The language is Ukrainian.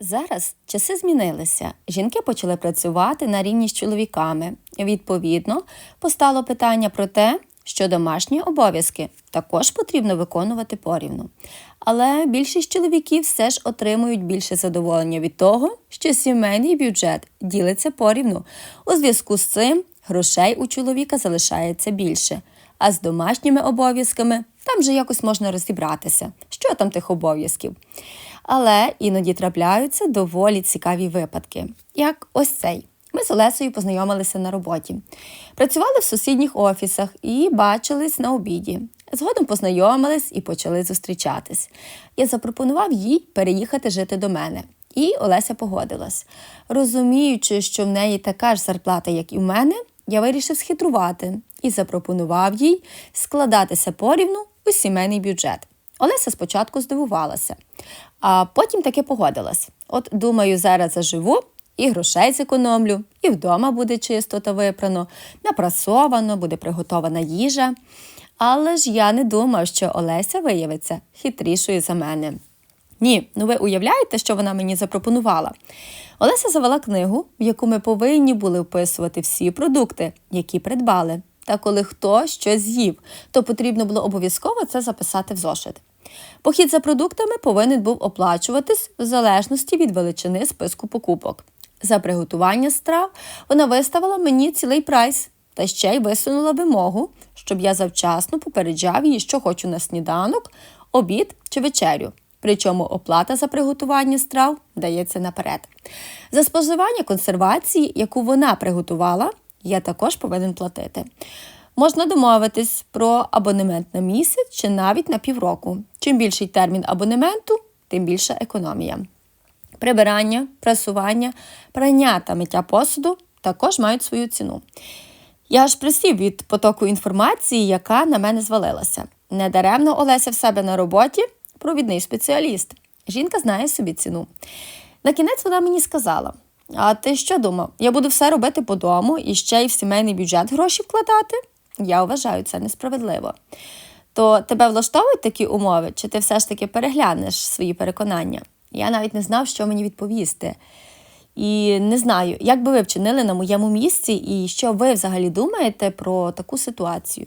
Зараз часи змінилися. Жінки почали працювати на рівні з чоловіками. Відповідно, постало питання про те, що домашні обов'язки також потрібно виконувати порівну. Але більшість чоловіків все ж отримують більше задоволення від того, що сімейний бюджет ділиться порівну. У зв'язку з цим грошей у чоловіка залишається більше. А з домашніми обов'язками там же якось можна розібратися, що там тих обов'язків. Але іноді трапляються доволі цікаві випадки, як ось цей. Ми з Олесею познайомилися на роботі. Працювали в сусідніх офісах і бачились на обіді. Згодом познайомились і почали зустрічатись. Я запропонував їй переїхати жити до мене. І Олеся погодилась. Розуміючи, що в неї така ж зарплата, як і в мене, я вирішив схитрувати і запропонував їй складатися порівну у сімейний бюджет. Олеся спочатку здивувалася, а потім таки погодилась. От думаю, зараз заживу і грошей зекономлю, і вдома буде чисто та випрано, напрасовано, буде приготована їжа. Але ж я не думав, що Олеся виявиться хитрішою за мене. Ні, ну ви уявляєте, що вона мені запропонувала? Олеся завела книгу, в яку ми повинні були вписувати всі продукти, які придбали. Та коли хто щось з'їв, то потрібно було обов'язково це записати в зошит. Похід за продуктами повинен був оплачуватись в залежності від величини списку покупок. За приготування страв вона виставила мені цілий прайс та ще й висунула вимогу, щоб я завчасно попереджав її, що хочу на сніданок, обід чи вечерю. Причому оплата за приготування страв дається наперед. За споживання консервації, яку вона приготувала, я також повинен платити. Можна домовитись про абонемент на місяць чи навіть на півроку. Чим більший термін абонементу, тим більша економія. Прибирання, прасування, прання та миття посуду також мають свою ціну. Я аж присів від потоку інформації, яка на мене звалилася. Недаремно Олеся в себе на роботі провідний спеціаліст. Жінка знає собі ціну. На кінець вона мені сказала: А ти що думав? Я буду все робити по дому і ще й в сімейний бюджет гроші вкладати? Я вважаю це несправедливо. То тебе влаштовують такі умови, чи ти все ж таки переглянеш свої переконання? Я навіть не знав, що мені відповісти. І не знаю, як би ви вчинили на моєму місці, і що ви взагалі думаєте про таку ситуацію.